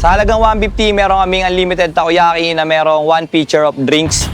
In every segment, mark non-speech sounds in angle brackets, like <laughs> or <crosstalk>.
Sa halagang 150, meron kaming unlimited takoyaki na merong one pitcher of drinks.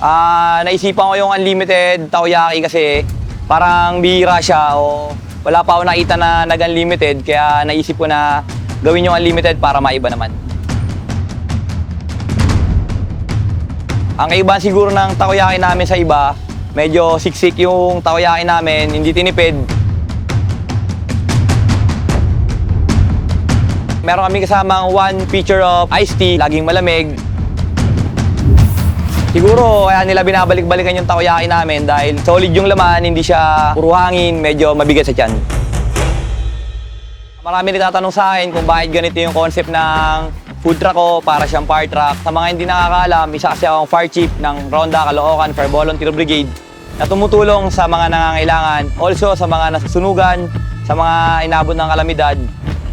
Ah, naisipan ko yung unlimited takoyaki kasi parang bihira siya o wala pa ako nakita na nag-unlimited kaya naisip ko na gawin yung unlimited para maiba naman. Ang iba siguro ng takoyaki namin sa iba, medyo siksik yung takoyaki namin, hindi tinipid. Meron kami kasamang one pitcher of iced tea, laging malamig. Siguro kaya nila binabalik-balikan yung takoyaki namin dahil solid yung laman, hindi siya puro hangin, medyo mabigat sa tiyan. Marami nagtatanong sa akin kung bakit ganito yung concept ng food truck ko para siyang fire truck. Sa mga hindi nakakaalam, isa kasi akong fire chief ng Ronda Caloocan Fire Volunteer Brigade na tumutulong sa mga nangangailangan, also sa mga nasusunugan, sa mga inabot ng kalamidad.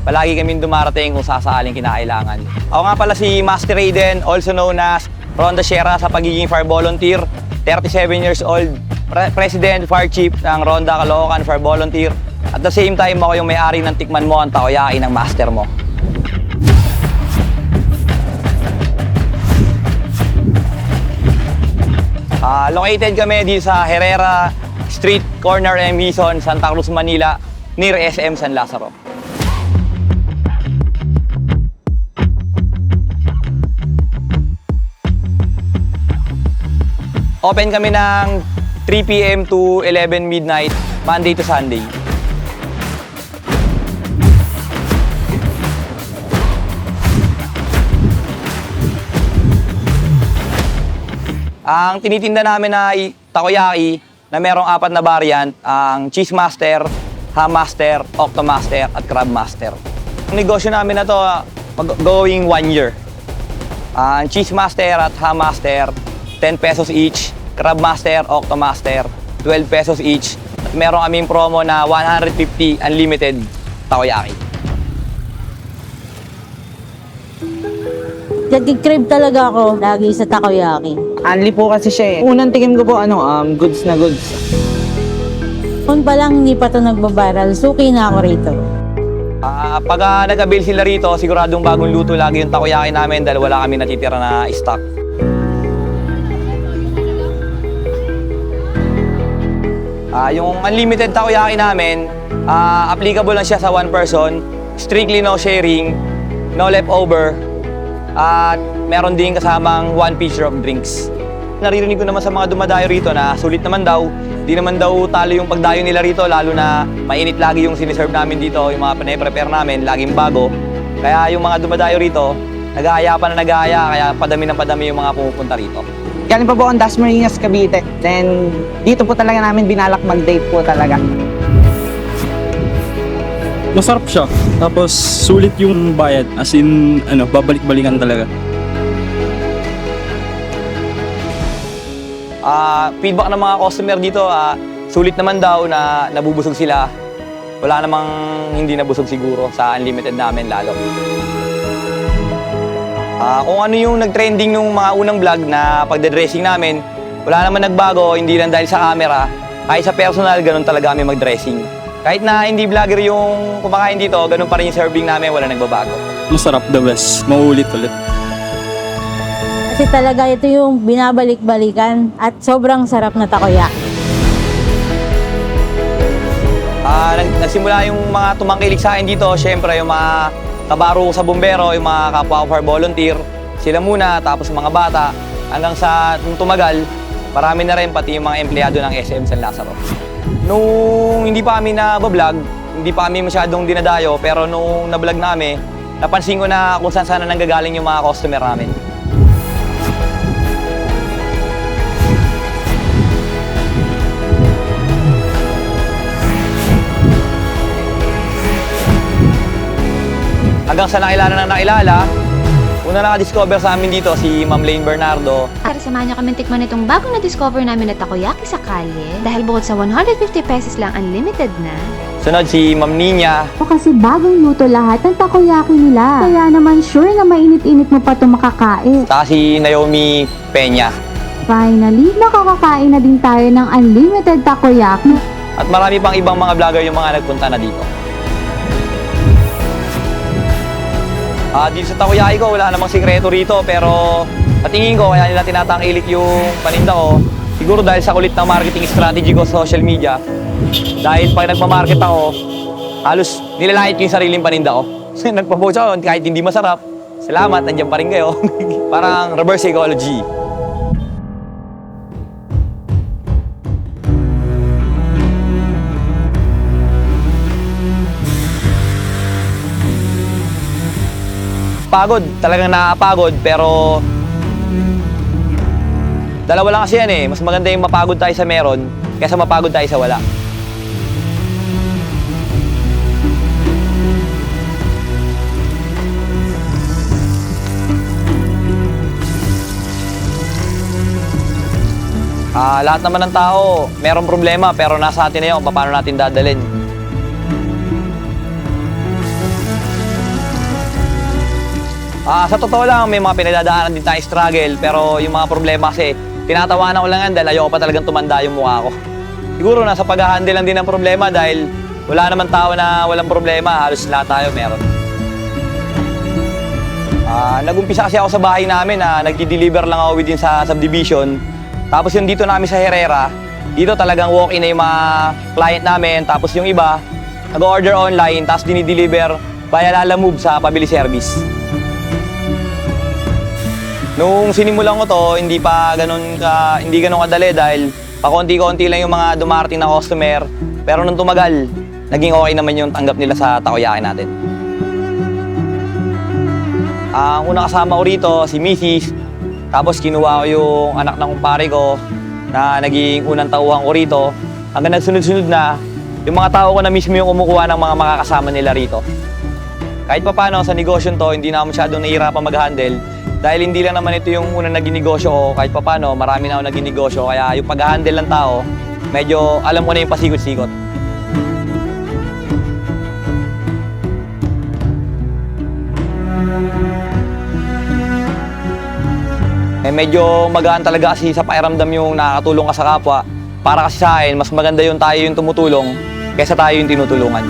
Palagi kami dumarating kung sasaaling kinakailangan. Ako nga pala si Master Raiden, also known as Ronda Sierra sa pagiging fire volunteer. 37 years old, Pre- President Fire Chief ng Ronda Caloocan Fire Volunteer. At the same time, ako yung may-ari ng tikman mo ang takoyaki ng master mo. Ah, located kami dito sa Herrera Street, corner M. Hison, Santa Cruz, Manila, near SM San Lazaro. Open kami ng 3 p.m. to 11 midnight, Monday to Sunday. Ang tinitinda namin na takoyaki na merong apat na variant, ang Cheese Master, Ham Master, Octo Master, at Crab Master. Ang negosyo namin na to, ah, going one year. Ang Cheese Master at Ham Master, 10 pesos each. Crab Master, Octo Master, 12 pesos each. At meron kaming promo na 150 unlimited takoyaki. Nagkikrib talaga ako lagi sa takoyaki. Anli po kasi siya eh. Unang tingin ko po ano, um, goods na goods. Noon pa lang hindi pa ito nagbabaral, suki na ako rito. Ah, pag uh, nag-avail sila rito, siguradong bagong luto lagi yung takoyaki namin dahil wala kami natitira na stock. Ah, yung unlimited takoyaki namin, ah, applicable lang siya sa one person, strictly no sharing, no leftover, at meron din kasamang one pitcher of drinks. Naririnig ko naman sa mga dumadayo rito na sulit naman daw, di naman daw talo yung pagdayo nila rito, lalo na mainit lagi yung siniserve namin dito, yung mga pinaprepare namin, laging bago. Kaya yung mga dumadayo rito, nag-aaya pa na nag-aaya, kaya padami ng padami yung mga pumupunta rito. Galing pa po ang Dasmariñas, Cavite. Then, dito po talaga namin binalak mag-date po talaga. Masarap siya. Tapos sulit yung bayad. As in, ano, babalik-balikan talaga. Ah, feedback ng mga customer dito, ah, sulit naman daw na nabubusog sila. Wala namang hindi nabusog siguro sa unlimited namin lalo. Ah, kung ano yung nag-trending nung mga unang vlog na pagde-dressing namin, wala naman nagbago, hindi lang dahil sa camera. Kahit sa personal, ganun talaga kami mag-dressing. Kahit na hindi vlogger yung kumakain dito, ganun pa rin yung serving namin, wala nagbabago. Masarap the best. Maulit ulit. Kasi talaga ito yung binabalik-balikan at sobrang sarap na takoyaki. Ah, nag- nagsimula yung mga tumangkilik sa akin dito, syempre yung mga kabaro ko sa bumbero, yung mga kapwa ko fire volunteer, sila muna, tapos mga bata, hanggang sa nung tumagal, marami na rin pati yung mga empleyado ng SM San Lazaro. Nung hindi pa kami na-vlog, hindi pa kami masyadong dinadayo, pero nung na-vlog namin, napansin ko na kung saan sana nanggagaling yung mga customer namin. Hanggang sa nakilala na nakilala, una naka-discover sa amin dito si Ma'am Lane Bernardo. Para samahan niyo kami tikman itong bagong na-discover namin na takoyaki sa kalye. Dahil bukod sa 150 pesos lang unlimited na, Sunod si Ma'am Nina, O kasi bagong luto lahat ng takoyaki nila. Kaya naman sure na mainit-init mo pa ito makakain. saka si Naomi Peña. Finally, nakakakain na din tayo ng unlimited takoyaki. At marami pang ibang mga vlogger yung mga nagpunta na dito. Ah, dito sa Takoyaki ko, wala namang sikreto rito, pero sa tingin ko, kaya nila tinatangkilik yung paninda ko. Siguro dahil sa kulit ng marketing strategy ko sa social media. Dahil pag nagmamarket ako, halos nilalait ko yung sariling paninda ko. <laughs> Nagpo-post ako kahit hindi masarap. Salamat, nandiyan pa rin kayo. <laughs> Parang reverse psychology. Pagod, talagang nakakapagod, pero dalawa lang kasi yan eh. Mas maganda yung mapagod tayo sa meron kaysa mapagod tayo sa wala. Ah, lahat naman ng tao, merong problema pero nasa atin na kung paano natin dadalhin. Ah, sa totoo lang, may mga pinagdadaanan din tayong struggle, pero yung mga problema kasi, tinatawanan ko lang yan dahil ayoko pa talagang tumanda yung mukha ko. Siguro nasa pag-handle lang din ng problema dahil wala naman tao na walang problema, halos lahat tayo meron. Ah, nagumpisa kasi ako sa bahay namin na nagdi-deliver lang ako within sa subdivision. Tapos yung dito namin sa Herrera, dito talagang walk-in na yung mga client namin. Tapos yung iba, nag-order online, tapos dinideliver via Lala Move sa Pabili Service. Nung sinimulan ko to, hindi pa ganun ka, hindi ganun kadali dahil pakonti-konti lang yung mga dumarating na customer. Pero nung tumagal, naging okay naman yung tanggap nila sa takoyaki natin. Ang una kasama ko rito, si Mrs. Tapos kinuha ko yung anak ng kumpare ko na naging unang tauhan ko rito. Hanggang nagsunod-sunod na, yung mga tao ko na mismo yung kumukuha ng mga makakasama nila rito. Kahit pa paano sa negosyo to, hindi na ako masyadong nahihirapan mag-handle. Dahil hindi lang naman ito yung unang naging negosyo ko, kahit pa paano, marami na ako naging negosyo. Kaya yung pag-handle ng tao, medyo alam ko na yung pasikot-sikot. Eh medyo magaan talaga kasi sa pakiramdam yung nakakatulong ka sa kapwa. Para kasi sa akin, mas maganda yung tayo yung tumutulong kaysa tayo yung tinutulungan.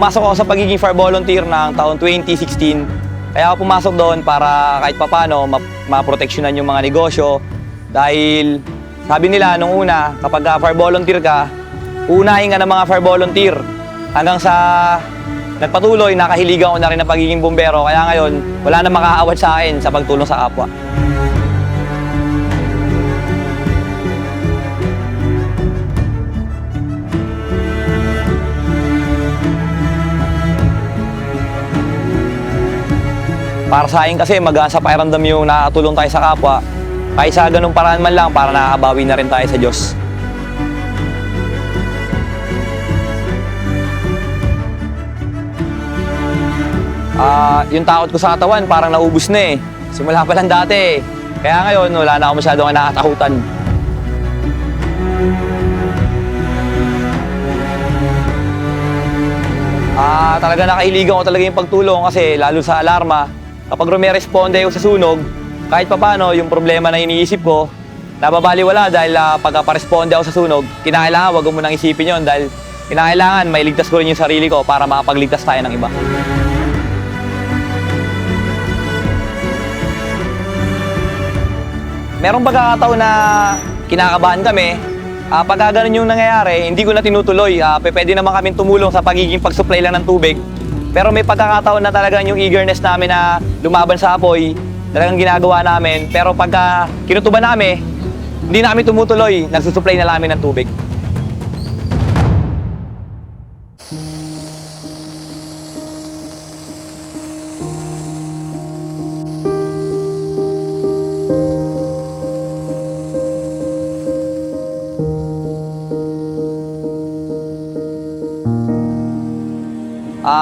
Pumasok ako sa pagiging fire volunteer ng taon 2016. Kaya ako pumasok doon para kahit papano ma- maproteksyonan yung mga negosyo. Dahil sabi nila nung una, kapag fire volunteer ka, unahin ka ng mga fire volunteer. Hanggang sa nagpatuloy, nakahiligan ko na rin ng pagiging bumbero. Kaya ngayon, wala na makaawat sa akin sa pagtulong sa kapwa. Para sa akin kasi magaan sa pakiramdam yung nakakatulong tayo sa kapwa. Kahit sa ganung paraan man lang para nakakabawi na rin tayo sa Diyos. Ah, yung takot ko sa katawan parang naubos na eh. Simula pa lang dati eh. Kaya ngayon wala na ako masyadong nakatakutan. Ah, talaga nakahiligan ko talaga yung pagtulong kasi lalo sa alarma, kapag rumeresponde ako sa sunog, kahit papano yung problema na iniisip ko, nababaliwala dahil uh, pagka-responde ako sa sunog, kinakailangan wag mo nang isipin yon dahil kinakailangan mailigtas ko rin yung sarili ko para makapagligtas tayo ng iba. Merong pagkakataon na kinakabahan kami. Ah, pagka ganun yung nangyayari, hindi ko na tinutuloy. Ah, pe- pwede naman kami tumulong sa pagiging pag-supply lang ng tubig. Pero may pagkakataon na talagang yung eagerness namin na lumaban sa apoy, talagang ginagawa namin. Pero pagka kinutuban namin, hindi na kami tumutuloy, nagsusupply na namin ng tubig.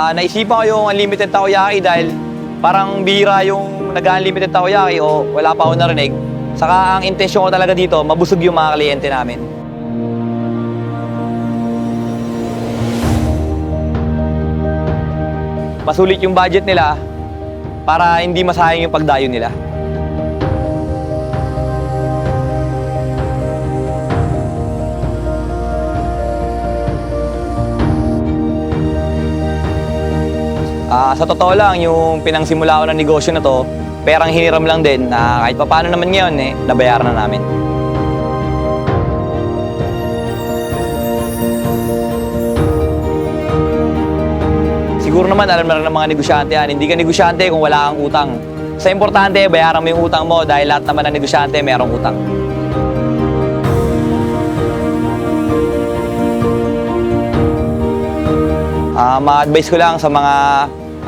Ah, naisipan ko yung unlimited takoyaki dahil parang bihira yung nag-unlimited takoyaki o wala pa ako narinig. Saka ang intensyon ko talaga dito, mabusog yung mga kliyente namin. masulit yung budget nila para hindi masayang yung pagdayo nila. Ah, sa totoo lang, yung pinangsimula ko ng negosyo na to, perang hiniram lang din na kahit papaano naman ngayon eh, nabayaran na namin. Siguro naman alam na rin ng mga negosyante yan, hindi ka negosyante kung wala kang utang. Sa importante, bayaran mo yung utang mo dahil lahat naman ng negosyante merong utang. Ah, ma-advise ko lang sa mga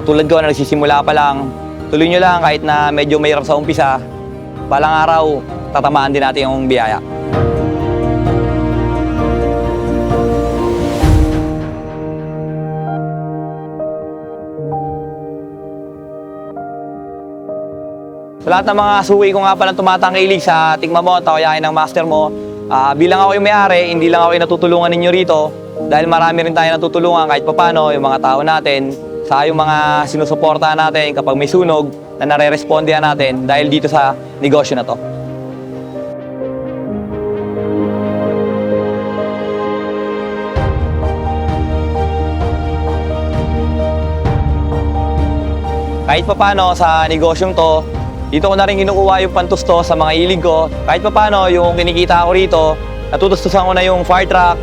tulad ko na nagsisimula pa lang, tuloy nyo lang kahit na medyo mahirap sa umpisa, balang araw, tatamaan din natin yung biyaya. Sa lahat ng mga suwi ko nga palang tumatangkilig sa tingma mo, tawayain ng master mo, ah, bilang ako yung may-ari, hindi lang ako yung natutulungan ninyo rito dahil marami rin tayo natutulungan kahit papano yung mga tao natin sa yung mga sinusuportahan natin kapag may sunog na nare-respondihan natin dahil dito sa negosyo na to. Kahit papano sa negosyong to, dito ko na rin kinukuha yung pantusto sa mga ilig ko. Kahit papano yung kinikita ko rito, natutustusan ko na yung fire truck,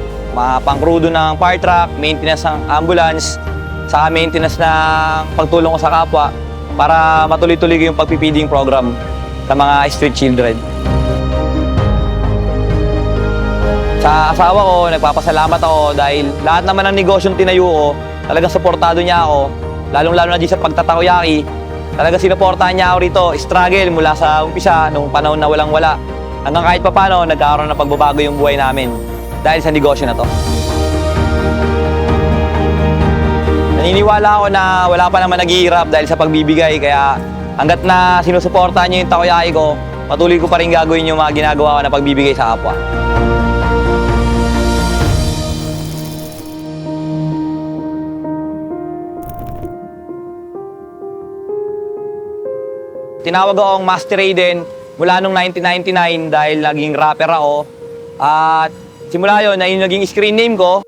pangkrudo ng fire truck, maintenance ng ambulance, saka maintenance ng pagtulong ko sa kapwa para matuloy-tuloy yung pagpipiding program sa mga street children. Sa asawa ko, nagpapasalamat ako dahil lahat naman ng negosyong tinayo ko, talagang suportado niya ako. Lalong-lalo na di sa pagtatakoyaki, talagang sinuportahan niya ako rito. Struggle mula sa umpisa, nung panahon na walang-wala. Hanggang kahit papano, nagkaroon ng pagbabago yung buhay namin dahil sa negosyo na to. Naniniwala ako na wala pa naman naghihirap dahil sa pagbibigay, kaya hanggat na sinusuportahan niyo yung takoyaki ko, patuloy ko pa rin gagawin yung mga ginagawa ko na pagbibigay sa kapwa. Tinawag akong Master Aiden mula nung 1999 dahil naging rapper ako. At simula yon na yung naging screen name ko.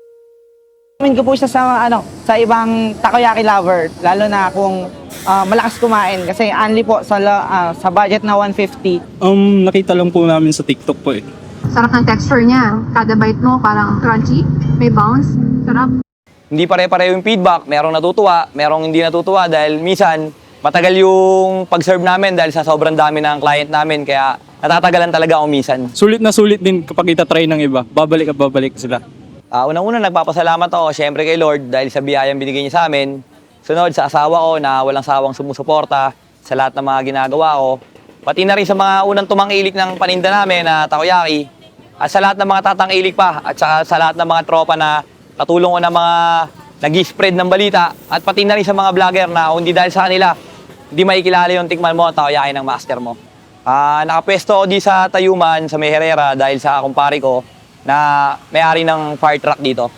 Comment ko po siya sa ano sa ibang takoyaki lover lalo na kung ah, malakas kumain kasi only po sa la- ah, sa budget na 150 Um, nakita lang po namin sa TikTok po eh. Sarap ng texture niya. Kada bite mo parang crunchy, may bounce. Sarap. Hindi pare-pareho yung feedback. Merong natutuwa, merong hindi natutuwa dahil minsan matagal yung pag-serve namin dahil sa sobrang dami ng client namin. Kaya natatagalan talaga ako minsan. Sulit na sulit din kapag itatry ng iba. Babalik at babalik sila. Ah, unang-una, nagpapasalamat ako syempre kay Lord dahil sa biyayang binigay niya sa amin. Sunod, sa asawa ko na walang sawang sumusuporta sa lahat ng mga ginagawa ko. Pati na rin sa mga unang tumangilik ng paninda namin na takoyaki. At sa lahat ng mga tatangilik pa. At saka sa lahat ng mga tropa na katulong ko ng mga nag-spread ng balita. At pati na rin sa mga vlogger na hindi dahil sa kanila, hindi makikilala yung tikman mo at takoyaki ng master mo. Ah, nakapwesto ako di sa Tayuman, sa May dahil sa kumpare ko na may-ari ng fire truck dito.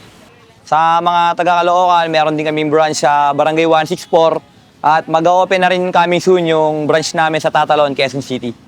Sa mga taga-Caloocan, meron din kaming branch sa Barangay 164 at mag-open na rin kami soon yung branch namin sa Tatalon, Quezon City.